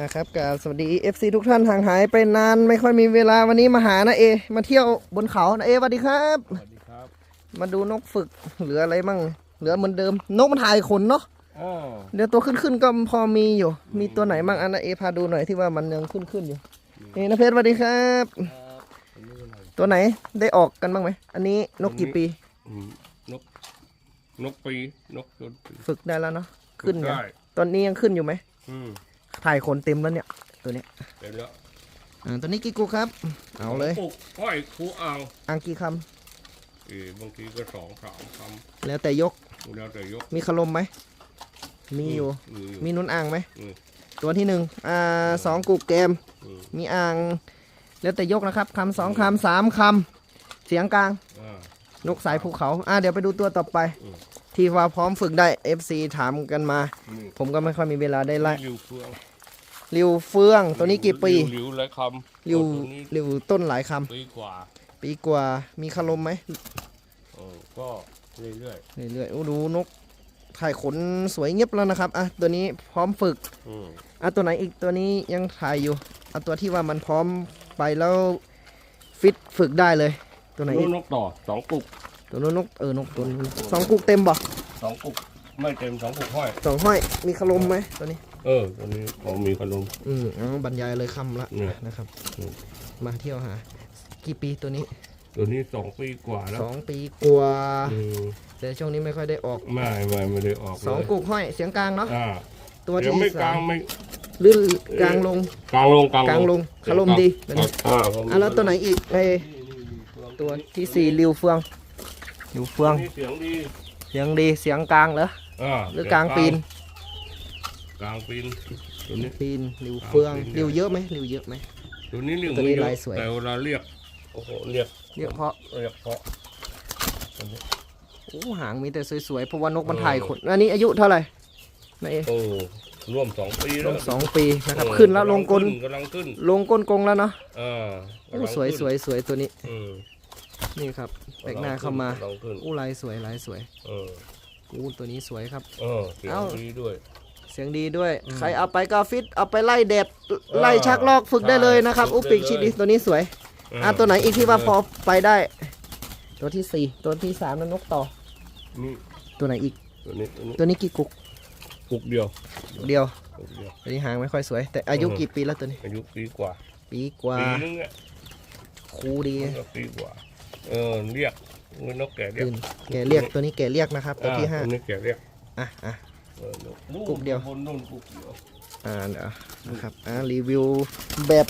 นะครับกราบสวัสดี FC ทุกท่านห่างหายไปนานไม่ค่อยมีเวลาวันนี้มาหานะเอ มาเที่ยวบนเขานะเอสวัสดีครับสวัสดีครับ มาดูนกฝึกเหลืออะไรมั่งเหลือเหมือนเดิม นกมันถ่ายขนเนาะอ๋อเดี๋ยวตัวขึ้นขึ้นๆก็พอมีอยู่ มีตัวไหนมั่งอันนะเอพาดูหน่อยที่ว่ามันยังขึ้นขึ้นๆอยู่นี่นะเพชรสวัสดีครับอันนี้อะไรตัวไหนได้ออกกันบ้างไหมอันนี้นกกี่ปีอืมนกนกปีนกจนปีฝึกได้แล้วเนาะขึ้นได้ยังตอนนี้ยังขึ้นอยู่ไหมอืม ถ่ายขนเต็มแล้วเนี่ย ตัวเนี้ยเสร็จแล้วอ่าตัวนี้กี่กูครับ เอาเลยปลูกอ้อยคูอ่างอ่างกี่คเออบางทีก็สองสามคำแล้วแต่ยกำแล้วแต่ยกมีขลมไหม มีอยู่ มีอยู่ มีนุนอ่างไหม อืม ตัวที่หนึ่งอ่าสองกุกเกม อืมมีอ่าง แล้วแต่ยกนะครับคำสองคำสามคำเสียงกลาง อ่านกสายภูเขา อ่าเดี๋ยวไปดูตัวต่อไป อืม ที่ว่าพร้อมฝึกได้ FC ถามกันมานี่ผมก็ไม่ค่อยมีเวลาได้ไล่ริวเฟืองริวเฟืองตัวนี้กี่ปีริวหลายคำริวตัวนี้ริวต้นหลายคปีกว่าำปีกว่ามีขลมไหมเออก็เรื่อยเรื่อยๆโอ้ดูนกถ่ายขนสวยเงียบแล้วนะครับอะตัวนี้พร้อมฝึกๆอืมอะตัวไหนอีกตัวนี้ยังถ่ายอยู่เอาตัวที่ว่ามันพร้อมไปแล้วฟิตฝึกได้เลย ตัวไหนนอีกกนกต่อสองปุก ตัวนู้นนกเออนกตัวนู้นสองกุกเต็มบ่สองปุกไม่เต็มสองปุกห้อย สองห้อยมีขลมไหมตัวนี้ เออตัวนี้ผมมีขนม อืมเอาบรรยายเลยคำละเนี่ยนะครับ อืม มาเที่ยวหา กี่ปีตัวนี้ตัวนี้สองปีกว่าแล้วสองปีกว่าอืมแต่ช่วงนี้ไม่ค่อยได้ออกไม่ไม่ไม่ได้ออกสองเลยกุกห้อยเสียงกลางเนาะอ่าตัวเดี๋ยที่วไม่กสาลางมไม่ลื่นกลางลง กลางลงกลางกลางลงขลมดีตัวนี้อ่าผมอะแล้วตัวไหนอีกไอตัวที่สี่ริวเฟือง ริวเฟือง นี่เสียงดีเสียงดีเสียงกลางเหรอ อ่าหรือกลางปีนกลางปีนตัวนี้ ปีนริวเฟืองกลางปีนริวเยอะไหมริวเยอะไหม ตัวนี้เรียกตัวนี้ไม่เอะลายสวย แต่เวลาเรียกโอ้โหเรียกเรียกเพราะเรียกเพราะ โอ้หางมีแต่สวยๆเพราะว่านกมันถ่ายขนอันนี้อายุเท่าไหร่นายเอโอ้ร่วมสองปีลแล้วงสองปีนะครับ เออขึ้นแล้วลงกลกำลังขึ้นลงก้นกงแล้วเนาะอ่าโอ้สวยสวยสวยตัวนี้ อืม นี่ครับแปลกหน้าเข้ามากำลังขึ้น อู้ลายสวยลายสวยเอออู้ตัวนี้สวยครับ เออเสียงเอ้าดีด้วย เสียงดีด้วย ใครเอาไปก็ฟิตเอาไปไล่แดดไล่ชักลอกฝึกได้เลยนะครับใช่อุปิกฝึชิกได้ดีเลยตัวนี้สวยเอออะตัวไหนอีกที่ว่าพอไปได้ ตัวที่สี่ตัวที่สามนั้นนกต่อ นี่ตัวไหนอีก ตัวนี้ตัวนี้ตัวนี้กี่กุกปุกเดียวเดียวปุกเดียว ตัวนี้หางไม่ค่อยสวย แต่อายุเออกี่ปีแล้วตัวนี้ อายุปีกว่าปีกว่าปีนึงอะคูดี มันก็ปีกว่า เออเรียกเงินนกแก่เรียกตื่นแกเรียกตัวนี้แกเรียกนะครับตัวที่อ่าห้าตัวนี้แก่เรียกอะอะ เออนู่นปุกเดียว บนนู่นปุกเดียวอ่าเดี๋ยวนะครับอ่ารีวิวแบบ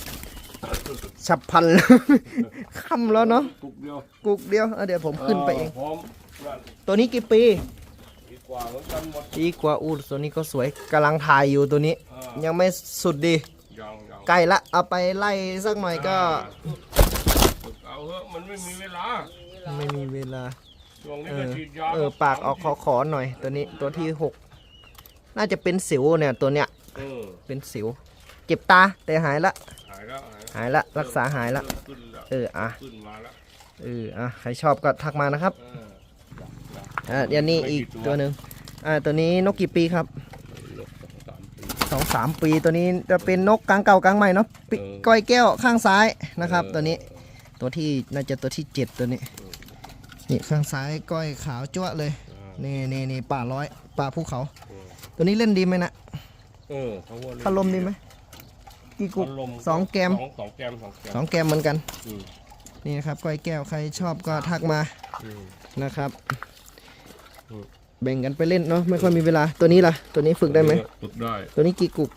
ฉับพลัน ค่ำแล้วเนาะปุกเดียวกุกเดียวอะเดี๋ยวผมขึ้นไปเอง พร้อมนั่นตัวนี้กี่ปีปีกว่าเหมือนกันหมดปีกว่าอูดตัวนี้ก็สวยกำลังถ่ายอยู่ตัวนี้ อ่ายังไม่สุดดี ยังยังใกล้ละเอาไปไล่สักหน่อยก็ฝึก เอาเถอะมันไม่มีเวลาไม่มีเวลา ช่วงนี้เอก็อ ฉีดยาเออ ปากออกขอขอหน่อย ตัวนี้ตัวที่หกน่าจะเป็นสิวเนี่ยตัวเนี้ย เออเป็นสิว เจ็บตาแต่หายละ หายแล้วหายหายละ รักษาหายละ เริ่มขึ้นแล้วเออ อะ ขึ้นมาแล้วเออ อะ ใครชอบก็ทักมานะครับ เอออะเดี๋ยวนี้อีกตัวหนึ่งอ่า ตัวนี้นกกี่ปีครับลบสามปี สองสามปี ตัวนี้จะเป็นนกกลางเก่ากลางใหม่เนาะปิเออ ก้อยแก้วข้างซ้ายนะครับเออตัวนี้ ตัวที่น่าจะตัวที่เจ็ดตัวนี้ นี่ข้างซ้ายก้อยขาวจ้วะเลยอ่านี่นี่นี่ป่าร้อยป่าภูเขาเออตัวนี้เล่นดีไหมนะเออเขาว่าพัดลมดีไหมกี่กุกพัดลมสองแกมสองสองแกมสองแกมสองแกมเหมือนกันอืมนี่นะครับก้อยแก้วใครชอบก็ทักมาอืมนะครับอืมแบ่งกันไปเล่นเนาะไม่ค่อยมีเวลาตัวนี้ล่ะ ตัวนี้ฝึกได้ไหมฝึกได้ ตัวนี้กี่กุก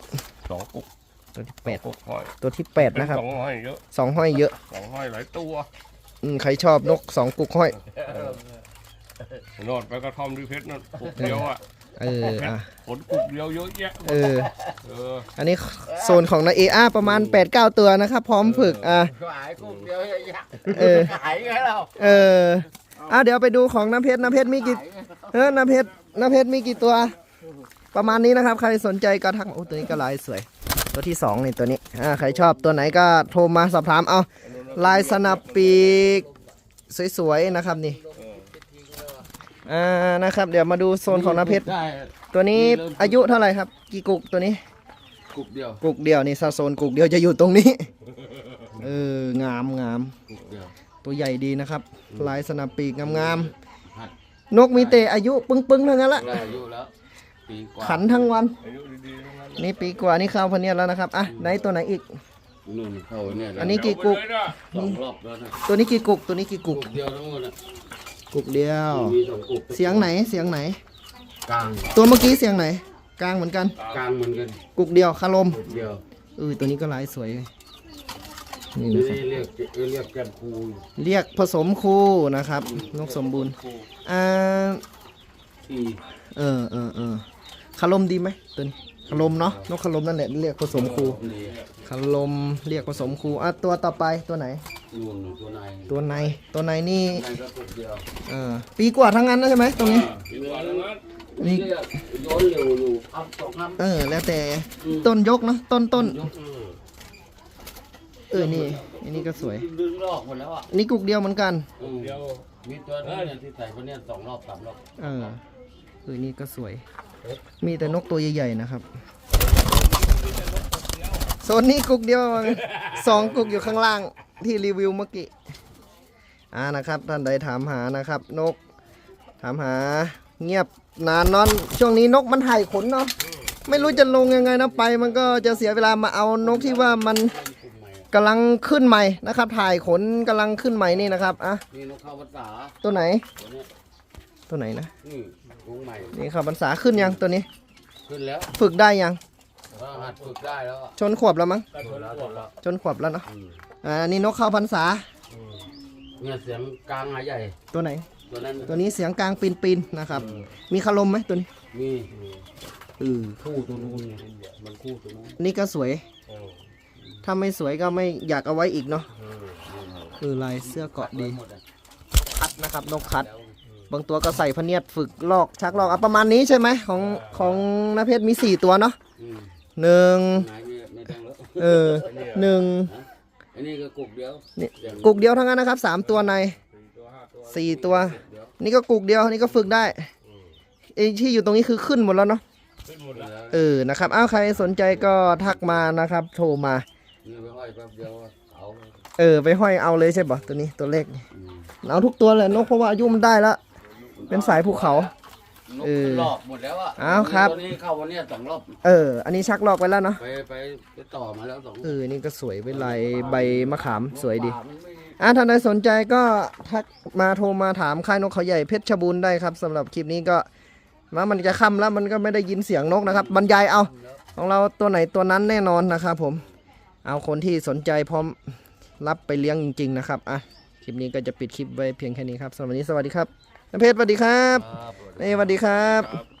สองกุ๊ก ตัวที่แปดกุ๊กห้อยตัวที่แปดนะครับสองห้อยเยอะสองห้อยเยอะสองห้อยหลายตัวอืมใครชอบนกสองกุกห้อยโนดไปกระท่อมด้วยเพชรนั่นกุ๊กเดียวอะเอออะผลกุ๊กเดียวเยอะแยะเออเอออันนี้โซนของนาเออาประมาณ8-9ตัวนะครับ พร้อมฝึกอะขายกุ้งเดียวอย่าอยากเออขายไงเราเอออะเดี๋ยวไปดูของน้ำเพชรน้ำเพชรมีกี่เออน้ำเพชรน้ำเพชรมีกี่ตัว ประมาณนี้นะครับ ใครสนใจก็ทักมาโอ้ตัวนี้ก็ลายสวย ตัวที่สองนี่ตัวนี้อ่าใครชอบตัวไหนก็โทรมาสอบถามเอาลายสนับปีกสวยๆนะครับนี่อ่านะครับ เดี๋ยวมาดูโซนของน้ำเพชรได้ตัวนี้อายุเท่าไหร่ครับ กี่กุกตัวนี้ กุบเดียวกุกเดียวนี่ซาโซนกุกเดียวจะอยู่ตรงนี้เอองามงามกุบเดียวตัวใหญ่ดีนะครับ ลายสนับปีกงามงามหัดๆนกมีเตอายุปึ้งปึ้งๆทั้งนั้นละได้อายุแล้วปีกว่าขันทั้งวันอายุดีๆทั้ง นั้นนี่ปีกว่านี่เข้าพะเนียดแล้วนะครับอะไหนตัวไหนอีก นู่นเข้าเนี่ยอันนี้กี่กุกเดี๋ยวไปเลยนะสองรอบแล้วนะตัวนี้กี่กุกตัวนี้กี่กุกุกบเดียวทั้งหมดนะกุกเดียว มีสองกุบเสียงไหนเสียงไหน กลางตัวเมื่อกี้เสียงไหน กลางเหมือนกัน กลางเหมือนกันกุกเดียวคารมกุบเดียวเออตัวนี้ก็ลายสวยนี่นี่นะครับเรียกเรียกแก้มคูเรียกผสมคู่นะครับนกสมบูรณ์คูอ่าที่เออเออเออคารมดีไหมตัวนี้ คารมเนาะนกคารมนั่นแหละเรียกผสมคู่นี่คารมเรียกผสมคู่อะตัวต่อไปตัวไหน นู่นตัวในตัวในตัวในนี่ในก็กุบเดียวเออปีกว่าทั้งนั้นนะใช่ไหมตรงนี้ปีกว่าทั้งนั้นนี่ เรียกโยนเร็วอยู่อัพสองอัพเออ แล้วแต่ต้นยกเนาะต้นต้นยกเออนี่อันนี้ก็สวย ดึงลอกหมดแล้วอะนี่กุกเดียวเหมือนกัน อืมเดียวมีตัวนี้เนี่ยที่ใส่คนเนี้ยสองรอบสามรอบเออเออนี่ก็สวย มีแต่นกตัวใหญ่ๆนะครับโซนนี้กุกเดียวสองกุกอยู่ข้างล่างที่รีวิวเมื่อกี้อ่านะครับท่านใดถามหานะครับนก ถามหาเงียบนานนอน ช่วงนี้นกมันถ่ายขนเนาะไม่รู้จะลงยังไงนะไป มันก็จะเสียเวลามาเอานกที่ว่ามันกลุ่มใหม่กำลังขึ้นใหม่นะครับ ถ่ายขนกำลังขึ้นใหม่นี่นะครับอะนี่นกเข้าภาษาตัวไหน ตัวเนี้ยตัวไหนนะนี่วงใหม่นี่ครับพรรษาขึ้นยังตัวนี้ ขึ้นแล้วฝึกได้ยังก็หัดฝึกได้แล้วอะชนขวบแล้วมั้งก็ชนแล้วขวบแล้วชนขวบแล้วเนาะอืมอ่านี่นกเข้าพรรษาอืมเนี่ยเสียงกลางหาใหญ่ตัวไหน ตัวนั้นตัวนี้เสียงกลางปีนปีนๆนะครับ มีคารมไหมตัวนี้มีเออคู่ตัวนู้นเนี่ยมันคู่ตัวนู้นนี่ก็สวย เออถ้าไม่สวยก็ไม่อยากเอาไว้อีกเนาะเออคือลายเสื้อเกราะดี หมดอะ คัดนะครับนกคัดแล้ว บางตัวก็ใส่พะเนียดฝึกลอกชักลอกอะประมาณนี้ใช่ไหมของของนาเพชรมีสี่ตัวเนาะอืมหนึ่งไหนไม่ไม่ดังแล้วเออหนึ่งอันนี้ก็กุกเดียวนี่อย่างกุกเดียวทั้งนั้นนะครับสามตัวในสี่ตัวห้าตัวสี่ตัวเดียวนี่ก็กุกเดียวนี่ก็ฝึกได้ไอ้ที่อยู่ตรงนี้คือขึ้นหมดแล้วเนาะขึ้นหมดแล้วเออนะครับอ้าวใครสนใจก็ทักมานะครับ โทรมา นี่ไปห้อยแป๊บเดียวเอาเออไปห้อยเอาเลยใช่ปะตัวนี้ตัวเล็กนี่อืมเอาทุกตัวเลยนกเพราะว่าอายุมันได้แล้ว เป็นสายภูเขา นกเออมันหลอกหมดแล้วอะอ้าวครับ ตัวนี้เข้าวันเนี้ยสองรอบ เออ อันนี้ชักลอกไปแล้วเนาะ ไปไปไปต่อมาแล้วสองเออ นี่ก็สวยเป็นลายใบมะขามสวยดี ป่ามันไม่อะท่านใดสนใจก็ทักมาโทรมาถามค่ายนกเขาใหญ่เพชรบูรณ์ได้ครับสำหรับคลิปนี้ก็มามันจะค่ำแล้วมันก็ไม่ได้ยินเสียงนกนะครับ บรรยายเอา ของเราตัวไหนตัวนั้นแน่นอนนะครับผม เอาคนที่สนใจพร้อมรับไปเลี้ยงจริง ๆ นะครับ อะ คลิปนี้ก็จะปิดคลิปไว้เพียงแค่นี้ครับสำหรับวันนี้สวัสดีครับ น้ำเพชรสวัสดีครับครับเอ้ยสวัสดีครับครับ